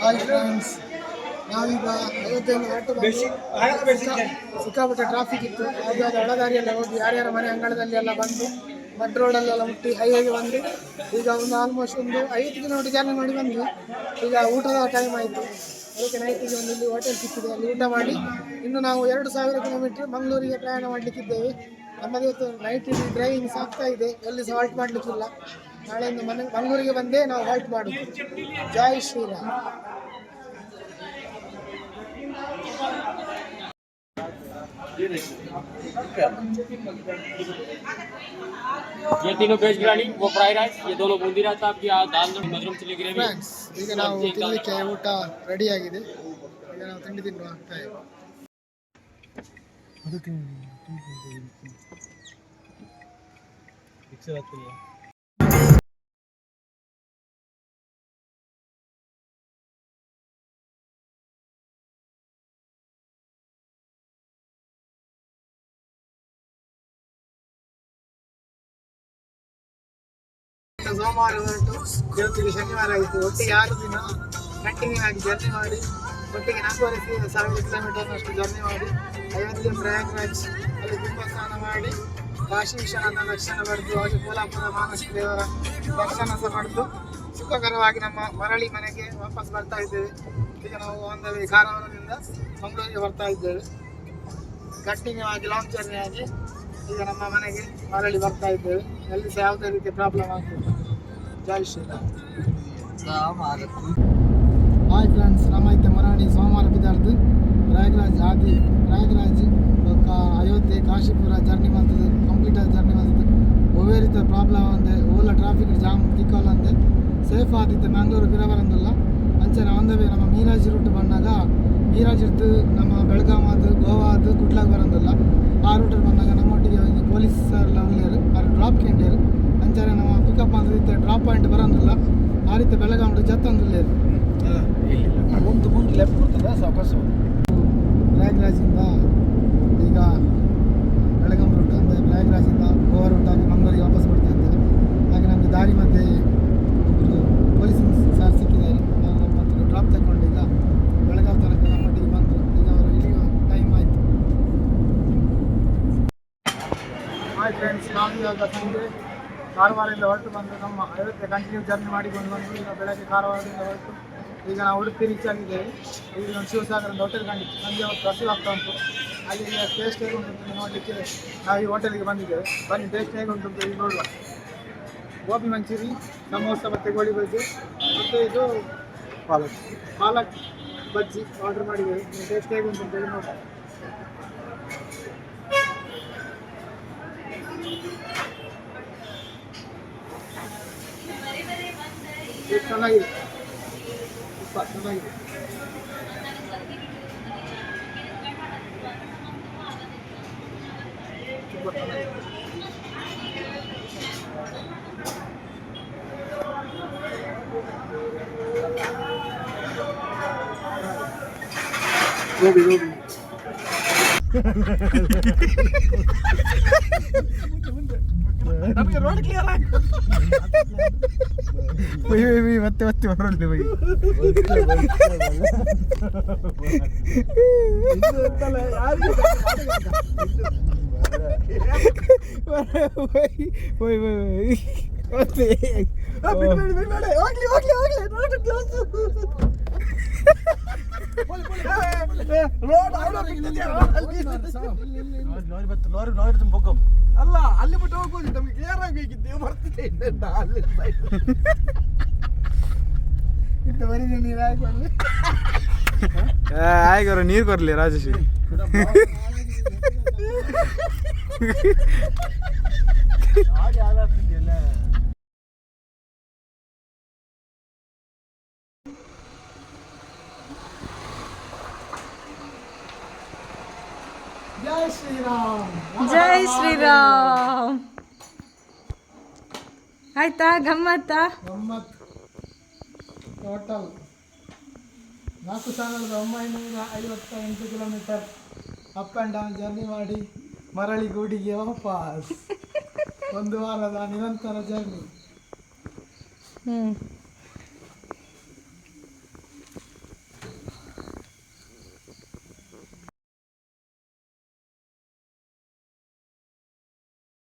Hi friends ನಾವೀಗ ಬಂದು ಸಿಕ್ಕಾಪಟ್ಟೆ ಟ್ರಾಫಿಕ್ ಇತ್ತು. ಯಾವುದಾದ ಒಳದಾರಿಯೆಲ್ಲ ಹೋಗಿ ಯಾರ್ಯಾರ ಮನೆ ಅಂಗಳದಲ್ಲಿ ಎಲ್ಲ ಬಂದು ಮಡ್ ರೋಡಲ್ಲೆಲ್ಲ ಮುಟ್ಟಿ ಹೈವೇಗೆ ಬಂದು ಈಗ ಒಂದು ಆಲ್ಮೋಸ್ಟ್ ಒಂದು ಐವತ್ತು ಕಿಲೋಮೀಟರ್ ಜರ್ನಿ ಮಾಡಿ ಬಂದು ಈಗ ಊಟದ ಟೈಮ್ ಆಯಿತು. ಅದಕ್ಕೆ ನೈಟಿಗೆ ಒಂದು ಇಲ್ಲಿ ಹೋಟೆಲ್ ಸಿಕ್ಕಿದೆ. ಅಲ್ಲಿ ಊಟ ಮಾಡಿ ಇನ್ನು ನಾವು ಎರಡು ಸಾವಿರ ಕಿಲೋಮೀಟರ್ ಮಂಗಳೂರಿಗೆ ಪ್ರಯಾಣ ಮಾಡಲಿಕ್ಕಿದ್ದೇವೆ. ನಮ್ಮದೇ ನೈಟ್ ಡ್ರೈವಿಂಗ್ ಸಾಕ್ತಾ ಇದೆ. ಎಲ್ಲಿ ಸಹ ಹಾಲ್ಟ್ ಮಾಡಲಿಕ್ಕಿಲ್ಲ. ನಾಳೆಯಿಂದ ಮನೆ ಮಂಗಳೂರಿಗೆ ಬಂದೇ ನಾವು ಹಾಲ್ಟ್ ಮಾಡುದು ಜೈ ಶ್ರೀರಾಮ್ ये तीनों वेज बिरयानी वो फ्राइड राइस ये दोनों बूंदी रायता आपकी यहाँ दाल मशरूम चिली ग्रेवी ಫ್ರೆಂಡ್ಸ್ ಈಗ ನಾವು ತಿನ್ನಲಿಕ್ಕೆ ಊಟ ರೆಡಿ ಆಗಿದೆ ಈಗ ನಾವು ತಿಂಡಿ ತಿನ್ನುವ ಟೈಮ್ ಸೋಮವಾರ ಹೊರಟು ಜ್ಯೋತಿಗೆ ಶನಿವಾರ ಆಯಿತು. ಒಟ್ಟಿಗೆ ಆರು ದಿನ ಕಂಟಿನ್ಯೂ ಆಗಿ ಜರ್ನಿ ಮಾಡಿ. ಒಟ್ಟಿಗೆ ನಾಲ್ಕೂವರೆ ಸಾವಿರ ಕಿಲೋಮೀಟರ್ನಷ್ಟು ಜರ್ನಿ ಮಾಡಿ. ಅಯೋಧ್ಯೆ ಪ್ರಯಾಗ್ರಾಜ್ ಅಲ್ಲಿ ತುಂಬ ಸ್ನಾನ ಮಾಡಿ. ಕಾಶಿ ವಿಶ್ವನಾಥ ದರ್ಶನ ಪಡೆದು ಹಾಗೆ ಕೋಲಾಪುರ ಮಾನಸ ದೇವರ ದರ್ಶನ ಸಹ ಪಡೆದು ಸುಖಕರವಾಗಿ ನಮ್ಮ ಮರಳಿ ಮನೆಗೆ ವಾಪಸ್ ಬರ್ತಾ ಇದ್ದೇವೆ. ಈಗ ನಾವು ಒಂದು ಕಾರವಾರದಿಂದ ಮಂಗಳೂರಿಗೆ ಬರ್ತಾ ಇದ್ದೇವೆ. ಕಂಟಿನ್ಯೂ ಆಗಿ ಲಾಂಗ್ ಜರ್ನಿ ಆಗಿ ಈಗ ನಮ್ಮ ಮನೆಗೆ ಮರಳಿ ಬರ್ತಾ ಇದ್ದೇವೆ. ಅಲ್ಲಿ ಸಹ ಯಾವುದೇ ರೀತಿಯ ಪ್ರಾಬ್ಲಮ್ ಆಗ್ತಿಲ್ಲ. ಜೈ ಶ್ರೀರಾಮ್ ಹಾಯ್ ಫ್ರೆಂಡ್ಸ್ ನಮ್ಮ ಐತೆ ಮರಾಠಿ ಸೋಮವಾರ ಬಿದ್ದಾರ್ದು ಪ್ರಯಾಗ್ರಾಜ್ ಆದಿ ಪ್ರಯಾಗ್ರಾಜ್ ಬೊಕ್ಕ ಅಯೋಧ್ಯೆ ಕಾಶಿಪುರ ಜರ್ನಿ ಮಾಡ್ತದೆ ಕಂಪ್ಲೀಟ್ ಆಗಿ ಜರ್ನಿ ಮಾಡ್ತದೆ ಒವೇ ರೀತಿಯ ಪ್ರಾಬ್ಲಮ್ ಅಂದೆ ಓಲ ಟ್ರಾಫಿಕ್ ಜಾಮ್ ತಿಕ್ಕಲ್ಲ ಅಂದೆ ಸೇಫ್ ಆದಿತ್ತು ಮ್ಯಾಂಗ್ಳೂರು ಗಿರವರಂದಲ್ಲ ಅಂಚನೆ ಒಂದೇ ನಮ್ಮ ಮೀರಾಜ್ ರೂಟ್ ಬಂದಾಗ ಮೀರಾಜ್ ಇರ್ದು ನಮ್ಮ ರೀತಿ ಬೆಳಗಾವಿ ಅಂದ್ರೆ ಒಂದು ಮುಂದೆ ಲೆಫ್ಟ್ ಬರ್ತದೆ ಸಾವಕಾಶ ಪ್ರಯಾಗ್ರಾಜಿಂದ ಈಗ ಬೆಳಗಾಂ ರೂಟ್ ಅಂದರೆ ಪ್ರಯಾಗ್ರಾಜಿಂದ ಗೋವಾ ರೂಟ್ ಆಗಿ ಮಂಗಳೂರಿಗೆ ವಾಪಸ್ ಬರ್ತಾ ಇದ್ದೇವೆ ಹಾಗೆ ನಮಗೆ ದಾರಿ ಮಧ್ಯೆ ಒಬ್ಬರು ಪೊಲೀಸ್ ಸರ್ ಸಿಕ್ಕಿದ್ದಾರೆ. ನಾವು ಮತ್ತೊಂದು ಡ್ರಾಪ್ ತಗೊಂಡಿಲ್ಲ ಬೆಳಗಾಂ ತನಕ ನಮ್ಮ ನಮ್ಮೊಟ್ಟಿಗೆ ಬಂತು ಈಗ ಅವರು ಇಳಿಯುವ ಟೈಮ್ ಆಯಿತು. ಹಾಯ್ ಫ್ರೆಂಡ್ಸ್ ನಾವು ಇವಾಗ ಸಂಜೆ ಕಾರವಾರದಿಂದ ಹೊರಟು ಬಂದು ನಮ್ಮ ಅಯೋಧ್ಯೆ ಕಂಟಿನ್ಯೂ ಜರ್ನಿ ಮಾಡಿಕೊಂಡು ಬಂದು ಈಗ ಬೆಳಗ್ಗೆ ಕಾರವಾರದಿಂದ ಹೊರಟು ಈಗ ನಾವು ಉಡುಪಿ ರೀಚ್ ಆಗಿದ್ದೇವೆ. ಈಗ ನಮ್ಮ ಶಿವಸಾಗರ ಅಂತ ಹೋಟೆಲ್ ಕಂಡಿತ್ತು ಸಂಜೆ ಹೊತ್ತು ಹಸಿವು ಆಗ್ತಾ ಉಂಟು ಅಲ್ಲಿ ಟೇಸ್ಟ್ ಹೇಗೆ ಉಂಟು ನೋಡಲಿಕ್ಕೆ ನಾವು ಈ ಹೋಟೆಲ್ಗೆ ಬಂದಿದ್ದೇವೆ. ಬನ್ನಿ ಟೇಸ್ಟ್ ಹೇಗೆ ಉಂಟು ಅಂತ ಈಗ ನೋಡುವ. ಗೋಬಿ ಮಂಚೂರಿ ಸಮೋಸ ಮತ್ತು ಗೋಳಿ ಬಜ್ಜಿ ಮತ್ತು ಇದು ಪಾಲಕ್. ಪಾಲಕ್ ಬಜ್ಜಿ ಆರ್ಡರ್ ಮಾಡಿದ್ದೇವೆ. ಟೇಸ್ಟ್ ಹೇಗೆ ಉಂಟು ಅಂತ ಹೇಳಿ ನೋಡುವ ಚೆನ್ನಾಗಿದೆ ತುಪ್ಪ ಚೆನ್ನಾಗಿದೆ ತುಂಬ ಚೆನ್ನಾಗಿದೆ ಗೋಬಿ ಗೋಬಿ ನಮಗೆ ರೋಡ್ ಕ್ಲಿಯರ್ போய் போய் போய் வத்து வத்து வரல போய் போய் போய் போய் okay okay okay ಲಾರಿ ಬತ್ತು ಲಾರಿ ಲಾರಿ ತುಂಬ ಹೋಗೋ ಅಲ್ಲ ಅಲ್ಲಿ ಬಿಟ್ಟು ಹೋಗ್ಬೋದು ನಮಗೆ ಕ್ಲಿಯರ್ ಆಗಬೇಕಿತ್ತು ಬರ್ತಿದ್ದೆ ಇನ್ನೆಂತ ಅಲ್ಲಿ ಇಟ್ಟು ಬರೀ ನೀರು ಹಾಕೊಂಡು ಆಯ್ಗವ್ರ ನೀರು ಕೊರ್ಲಿ ರಾಜೇಶ್ ಹಾಗೆ ಹಾಳಾಗ್ತಿದೆಯಲ್ಲ ಜೈ ಶ್ರೀರಾಮ್. ಜೈ ಶ್ರೀರಾಮ್. ಆಯ್ತಾ ಗಮ್ಮತ್ತ? ಗಮ್ಮತ್. ಟೋಟಲ್ ನಾಲ್ಕು ಸಾವಿರದ ಒಂಬೈನೂರ ಐವತ್ತ ಎಂಟು kilometre up and down journey ಮಾಡಿ ಮರಳಿ ಗೂಡಿಗೆ ವಾಪಸ್. ಒಂದು ವಾರದ ನಿರಂತರ ಜರ್ನಿ ಹ್ಞೂ